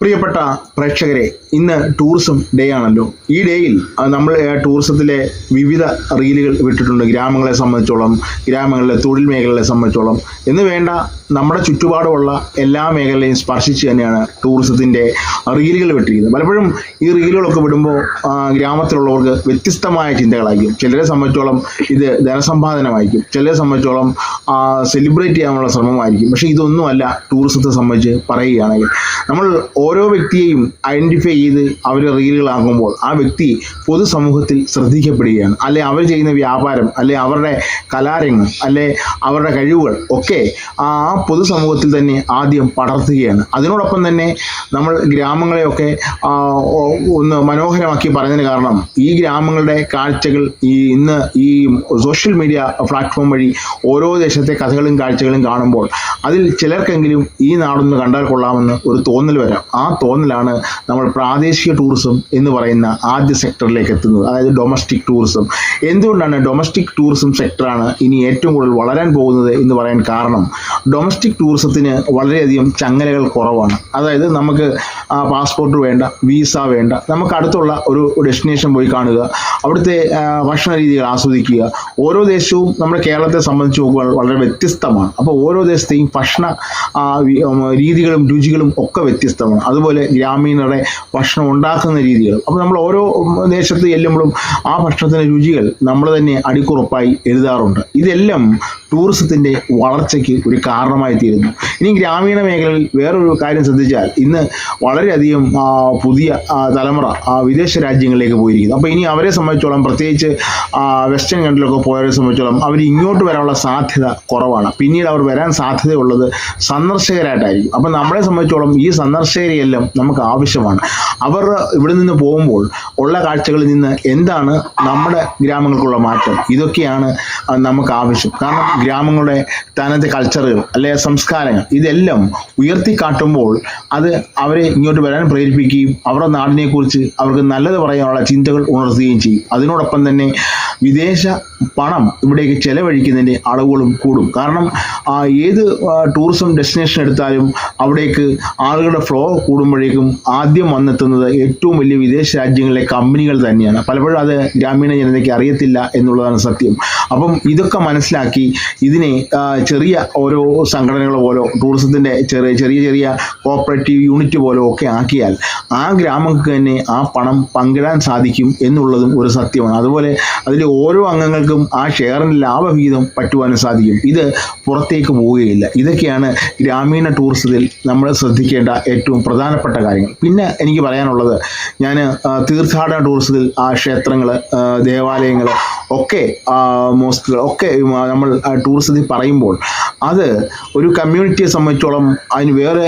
പ്രിയപ്പെട്ട പ്രേക്ഷകരെ ഇന്ന് ടൂറിസം ഡേ ആണല്ലോ. ഈ ഡേയിൽ നമ്മൾ ടൂറിസത്തിലെ വിവിധ റീലുകൾ വിട്ടിട്ടുണ്ട് ഗ്രാമങ്ങളെ സംബന്ധിച്ചോളം ഗ്രാമങ്ങളിലെ തൊഴിൽ മേഖലകളെ സംബന്ധിച്ചോളം. എന്ന് വേണ്ട നമ്മുടെ ചുറ്റുപാടുമുള്ള എല്ലാ മേഖലയും സ്പർശിച്ച് തന്നെയാണ് ടൂറിസത്തിന്റെ റീലുകൾ വിട്ടിരിക്കുന്നത് പലപ്പോഴും ഈ റീലുകളൊക്കെ വിടുമ്പോൾ ഗ്രാമത്തിലുള്ളവർക്ക് വ്യത്യസ്തമായ ചിന്തകളായിരിക്കും. ചിലരെ സംബന്ധിച്ചോളം ഇത് ധനസമ്പാദനമായിരിക്കും. ചിലരെ സംബന്ധിച്ചോളം സെലിബ്രേറ്റ് ചെയ്യാനുള്ള ശ്രമമായിരിക്കും. പക്ഷേ ഇതൊന്നുമല്ല ടൂറിസത്തെ സംബന്ധിച്ച് പറയുകയാണെങ്കിൽ. നമ്മൾ ഓരോ വ്യക്തിയെയും ഐഡന്റിഫൈ ചെയ്ത് അവർ റീലുകളാകുമ്പോൾ ആ വ്യക്തി പൊതുസമൂഹത്തിൽ ശ്രദ്ധിക്കപ്പെടുകയാണ്. അല്ലെ അവർ ചെയ്യുന്ന വ്യാപാരം അല്ലെ അവരുടെ കലാരംഗം അല്ലെ അവരുടെ കഴിവുകൾ ഒക്കെ ആ പൊതുസമൂഹത്തിൽ തന്നെ ആദ്യം പടർത്തുകയാണ്. അതിനോടൊപ്പം തന്നെ നമ്മൾ ഗ്രാമങ്ങളെയൊക്കെ ഒന്ന് മനോഹരമാക്കി പറഞ്ഞതിന് കാരണം ഈ ഗ്രാമങ്ങളുടെ കാഴ്ചകൾ ഈ ഇന്ന് ഈ സോഷ്യൽ മീഡിയ പ്ലാറ്റ്ഫോം വഴി ഓരോ ദേശത്തെ കഥകളും കാഴ്ചകളും കാണുമ്പോൾ അതിൽ ചിലർക്കെങ്കിലും ഈ നാടൊന്ന് കണ്ടാൽ കൊള്ളാമെന്ന് ഒരു തോന്നൽ വരാം. ആ തോന്നലാണ് നമ്മൾ പ്രാദേശിക ടൂറിസം എന്ന് പറയുന്ന ആദ്യ സെക്ടറിലേക്ക് എത്തുന്നത്. അതായത് ഡൊമസ്റ്റിക് ടൂറിസം എന്തുകൊണ്ടാണ് ഡൊമസ്റ്റിക് ടൂറിസം സെക്ടറാണ് ഇനി ഏറ്റവും കൂടുതൽ വളരാൻ പോകുന്നത് എന്ന് പറയാൻ കാരണം? ഡൊമസ്റ്റിക് ടൂറിസത്തിന് വളരെയധികം ചങ്ങലകൾ കുറവാണ്. അതായത് നമുക്ക് പാസ്പോർട്ട് വേണ്ട വീസ വേണ്ട. നമുക്ക് അടുത്തുള്ള ഒരു ഡെസ്റ്റിനേഷൻ പോയി കാണുക. അവിടുത്തെ ഭക്ഷണ രീതികൾ ആസ്വദിക്കുക. ഓരോ ദേശവും നമ്മുടെ കേരളത്തെ സംബന്ധിച്ച് നോക്കുമ്പോൾ വളരെ വ്യത്യസ്തമാണ്. അപ്പോൾ ഓരോ ദേശത്തെയും ഭക്ഷണ രീതികളും രുചികളും ഒക്കെ വ്യത്യസ്തമാണ്. അതുപോലെ ഗ്രാമീണരുടെ ഭക്ഷണം ഉണ്ടാക്കുന്ന രീതികൾ. അപ്പോൾ നമ്മൾ ഓരോ ദേശത്ത് ചെല്ലുമ്പോഴും ആ ഭക്ഷണത്തിന്റെ രുചികൾ നമ്മൾ തന്നെ അടിക്കുറപ്പായി എഴുതാറുണ്ട്. ഇതെല്ലാം ടൂറിസത്തിന്റെ വളർച്ചയ്ക്ക് ഒരു കാരണമായി തീരുന്നു. ഇനി ഗ്രാമീണ മേഖലയിൽ വേറൊരു കാര്യം ശ്രദ്ധിച്ചാൽ ഇന്ന് വളരെയധികം പുതിയ തലമുറ വിദേശ രാജ്യങ്ങളിലേക്ക് പോയിരിക്കുന്നു. അപ്പോൾ ഇനി അവരെ സംബന്ധിച്ചോളം പ്രത്യേകിച്ച് വെസ്റ്റേൺ കൺട്രിയിലൊക്കെ പോയവരെ സംബന്ധിച്ചോളം അവർ ഇങ്ങോട്ട് വരാനുള്ള സാധ്യത കുറവാണ്. പിന്നീട് അവർ വരാൻ സാധ്യതയുള്ളത് സന്ദർശകരായിട്ടായിരിക്കും. അപ്പം നമ്മളെ സംബന്ധിച്ചോളം ഈ സന്ദർശകരെയെല്ലാം നമുക്ക് ആവശ്യമാണ്. അവർ ഇവിടെ നിന്ന് പോകുമ്പോൾ ഉള്ള കാഴ്ചകളിൽ നിന്ന് എന്താണ് നമ്മുടെ ഗ്രാമങ്ങൾക്കുള്ള മാറ്റം? ഇതൊക്കെയാണ് നമുക്ക് ആവശ്യം. കാരണം ഗ്രാമങ്ങളുടെ തനത് കൾച്ചറുകൾ അല്ലെ സംസ്കാരങ്ങൾ ഇതെല്ലാം ഉയർത്തിക്കാട്ടുമ്പോൾ അത് അവരെ ഇങ്ങോട്ട് വരാൻ പ്രേരിപ്പിക്കുകയും അവരുടെ നാടിനെക്കുറിച്ച് അവർക്ക് നല്ലത് പറയാനുള്ള ചിന്തകൾ ഉണർത്തുകയും ചെയ്യും. അതിനോടൊപ്പം തന്നെ വിദേശ പണം ഇവിടേക്ക് ചെലവഴിക്കുന്നതിന്റെ അളവുകളും കൂടും. കാരണം ഏത് ടൂറിസം ഡെസ്റ്റിനേഷൻ എടുത്താലും അവിടേക്ക് ആളുകളുടെ ഫ്ലോ കൂടുമ്പോഴേക്കും ആദ്യം വന്നെത്തുന്നത് ഏറ്റവും വലിയ വിദേശ രാജ്യങ്ങളിലെ കമ്പനികൾ തന്നെയാണ്. പലപ്പോഴും അത് ഗ്രാമീണ ജനതയ്ക്ക് അറിയത്തില്ല എന്നുള്ളതാണ് സത്യം. അപ്പം ഇതൊക്കെ മനസ്സിലാക്കി ഇതിനെ ചെറിയ ഓരോ സംഘടനകൾ പോലോ ടൂറിസത്തിന്റെ ചെറിയ ചെറിയ ചെറിയ കോപ്പറേറ്റീവ് യൂണിറ്റ് പോലോ ഒക്കെ ആക്കിയാൽ ആ ഗ്രാമങ്ങൾക്ക് തന്നെ ആ പണം പങ്കിടാൻ സാധിക്കും എന്നുള്ളതും ഒരു സത്യമാണ്. അതുപോലെ അതിൽ ഓരോ അംഗങ്ങൾക്കും ആ ഷെയറിന്റെ ലാഭവിഹിതം പറ്റുവാനും സാധിക്കും. ഇത് പുറത്തേക്ക് പോവുകയില്ല. ഇതൊക്കെയാണ് ഗ്രാമീണ ടൂറിസത്തിൽ നമ്മൾ ശ്രദ്ധിക്കേണ്ട ഏറ്റവും പ്രധാനപ്പെട്ട കാര്യങ്ങൾ. പിന്നെ എനിക്ക് പറയാനുള്ളത് ഞാൻ തീർത്ഥാടന ടൂറിസത്തിൽ ആ ക്ഷേത്രങ്ങൾ ദേവാലയങ്ങൾ ഒക്കെ മോസ്റ്റ് ഒക്കെ നമ്മൾ ടൂറിസത്തിൽ പറയുമ്പോൾ അത് ഒരു കമ്മ്യൂണിറ്റിയെ സംബന്ധിച്ചോളം അതിന് വേറെ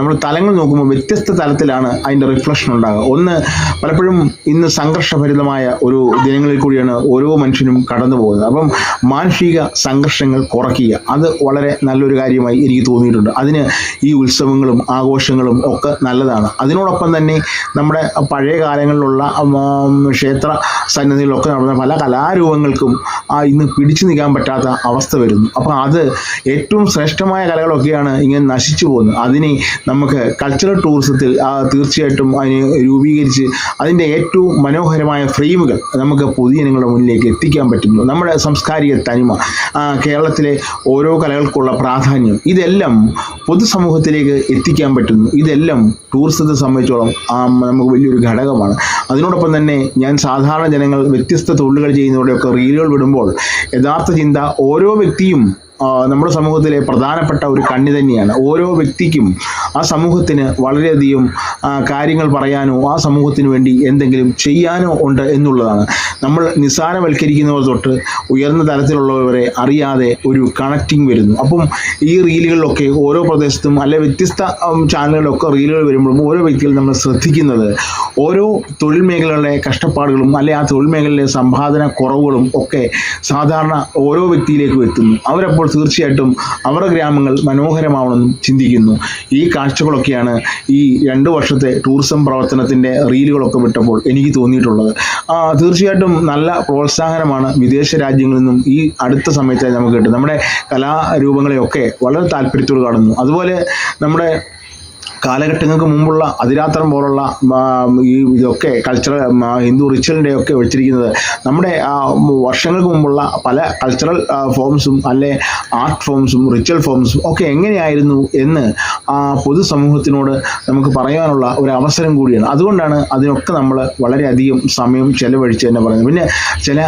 നമ്മൾ തലങ്ങൾ നോക്കുമ്പോൾ വ്യത്യസ്ത തലത്തിലാണ് അതിന്റെ റിഫ്ലക്ഷൻ ഉണ്ടാകുക ഒന്ന് പലപ്പോഴും ഇന്ന് സംഘർഷഭരിതമായ ഒരു ദിനങ്ങളിൽ കൂടിയാണ് ഓരോ മനുഷ്യനും കടന്നു പോകുന്നത്. അപ്പം മാനുഷിക സംഘർഷങ്ങൾ കുറയ്ക്കുക അത് വളരെ നല്ലൊരു കാര്യമായി എനിക്ക് തോന്നിയിട്ടുണ്ട്. അതിന് ഈ ഉത്സവങ്ങളും ആഘോഷങ്ങളും ഒക്കെ നല്ലതാണ്. അതിനോടൊപ്പം തന്നെ നമ്മുടെ പഴയ കാലങ്ങളിലുള്ള ക്ഷേത്ര സന്നിധികളൊക്കെ നടന്ന പല കലാരൂപങ്ങൾക്കും ആ ഇന്ന് പിടിച്ചു നിൽക്കാൻ പറ്റാത്ത അവസ്ഥ വരുന്നു. അപ്പോൾ അത് ഏറ്റവും ശ്രേഷ്ഠമായ കലകളൊക്കെയാണ് ഇങ്ങനെ നശിച്ചു പോകുന്നത്. അതിനെ നമുക്ക് കൾച്ചറൽ ടൂറിസത്തിൽ തീർച്ചയായിട്ടും അതിനെ രൂപീകരിച്ച് അതിന്റെ ഏറ്റവും മനോഹരമായ ഫ്രെയിമുകൾ നമുക്ക് പൊതുജനങ്ങളുടെ മുന്നിലേക്ക് എത്തിക്കാൻ പറ്റുന്നു. നമ്മുടെ സാംസ്കാരിക തനിമ കേരളത്തിലെ ഓരോ കലകൾക്കുള്ള പ്രാധാന്യം ഇതെല്ലാം പൊതുസമൂഹത്തിലേക്ക് എത്തിക്കാൻ പറ്റുന്നു. ഇതെല്ലാം ടൂറിസത്തെ സംബന്ധിച്ചോളം നമുക്ക് വലിയൊരു ഘടകമാണ്. അതിനോടൊപ്പം തന്നെ ഞാൻ സാധാരണ ജനങ്ങൾ വ്യത്യസ്ത തൊഴിലുകൾ ചെയ്യുന്നവരുടെയൊക്കെ റീലുകൾ വിടുമ്പോൾ യഥാർത്ഥ ചിന്ത ഓരോ വ്യക്തിയും നമ്മുടെ സമൂഹത്തിലെ പ്രധാനപ്പെട്ട ഒരു കണ്ണി തന്നെയാണ്. ഓരോ വ്യക്തിക്കും ആ സമൂഹത്തിന് വളരെയധികം കാര്യങ്ങൾ പറയാനോ ആ സമൂഹത്തിന് വേണ്ടി എന്തെങ്കിലും ചെയ്യാനോ ഉണ്ട് എന്നുള്ളതാണ്. നമ്മൾ നിസ്സാരവൽക്കരിക്കുന്നവർ തൊട്ട് ഉയർന്ന തലത്തിലുള്ളവരെ അറിയാതെ ഒരു കണക്റ്റിംഗ് വരുന്നു. അപ്പം ഈ റീലുകളിലൊക്കെ ഓരോ പ്രദേശത്തും അല്ലെ വ്യത്യസ്ത ചാനലുകളിലൊക്കെ റീലുകൾ വരുമ്പോഴും ഓരോ വ്യക്തികൾ നമ്മൾ ശ്രദ്ധിക്കുന്നത് ഓരോ തൊഴിൽ മേഖലകളുടെ കഷ്ടപ്പാടുകളും അല്ലെ ആ തൊഴിൽ മേഖലയിലെ സമ്പാദന കുറവുകളും ഒക്കെ സാധാരണ ഓരോ വ്യക്തിയിലേക്കും എത്തുന്നു. അവരപ്പോൾ തീർച്ചയായിട്ടും അവരുടെ ഗ്രാമങ്ങൾ മനോഹരമാവണമെന്നും ചിന്തിക്കുന്നു. ഈ കാഴ്ചകളൊക്കെയാണ് ഈ രണ്ട് വർഷത്തെ ടൂറിസം പ്രവർത്തനത്തിന്റെ റീലുകളൊക്കെ വിട്ടപ്പോൾ എനിക്ക് തോന്നിയിട്ടുള്ളത്. തീർച്ചയായിട്ടും നല്ല പ്രോത്സാഹനമാണ് വിദേശ രാജ്യങ്ങളിൽ നിന്നും ഈ അടുത്ത സമയത്തായി നമുക്ക് കിട്ടും നമ്മുടെ കലാരൂപങ്ങളെയൊക്കെ വളരെ താല്പര്യത്തോട് കാണുന്നു. അതുപോലെ നമ്മുടെ കാലഘട്ടങ്ങൾക്ക് മുമ്പുള്ള അതിരാത്രം പോലുള്ള ഈ ഇതൊക്കെ കൾച്ചറൽ ഹിന്ദു റിച്വലിന്റെ ഒക്കെ വെച്ചിരിക്കുന്നത്. നമ്മുടെ വർഷങ്ങൾക്ക് മുമ്പുള്ള പല കൾച്ചറൽ ഫോംസും അല്ലെ ആർട്ട് ഫോംസും റിച്വൽ ഫോംസും ഒക്കെ എങ്ങനെയായിരുന്നു എന്ന് ആ പൊതുസമൂഹത്തിനോട് നമുക്ക് പറയാനുള്ള ഒരു അവസരം കൂടിയാണ്. അതുകൊണ്ടാണ് അതിനൊക്കെ നമ്മൾ വളരെയധികം സമയം ചെലവഴിച്ച് തന്നെ പറയുന്നത്. പിന്നെ ചില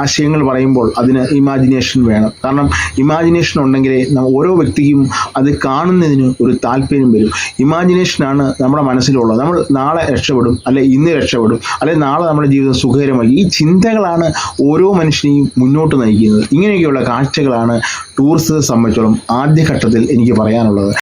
ആശയങ്ങൾ പറയുമ്പോൾ അതിന് ഇമാജിനേഷൻ വേണം. കാരണം ഇമാജിനേഷൻ ഉണ്ടെങ്കിലേ ഓരോ വ്യക്തിക്കും അത് കാണുന്നതിന് ഒരു താല്പര്യം വരും. ഇമാജിനേഷനാണ് നമ്മുടെ മനസ്സിലുള്ളത്. നമ്മൾ നാളെ രക്ഷപ്പെടും അല്ലെ ഇന്ന് രക്ഷപ്പെടും അല്ലെ നാളെ നമ്മുടെ ജീവിതം സുഖകരമായി ഈ ചിന്തകളാണ് ഓരോ മനുഷ്യനെയും മുന്നോട്ട് നയിക്കുന്നത്. ഇങ്ങനെയൊക്കെയുള്ള കാഴ്ചകളാണ് ടൂറിസത്തെ സംബന്ധിച്ചോളം ആദ്യഘട്ടത്തിൽ എനിക്ക് പറയാനുള്ളത്.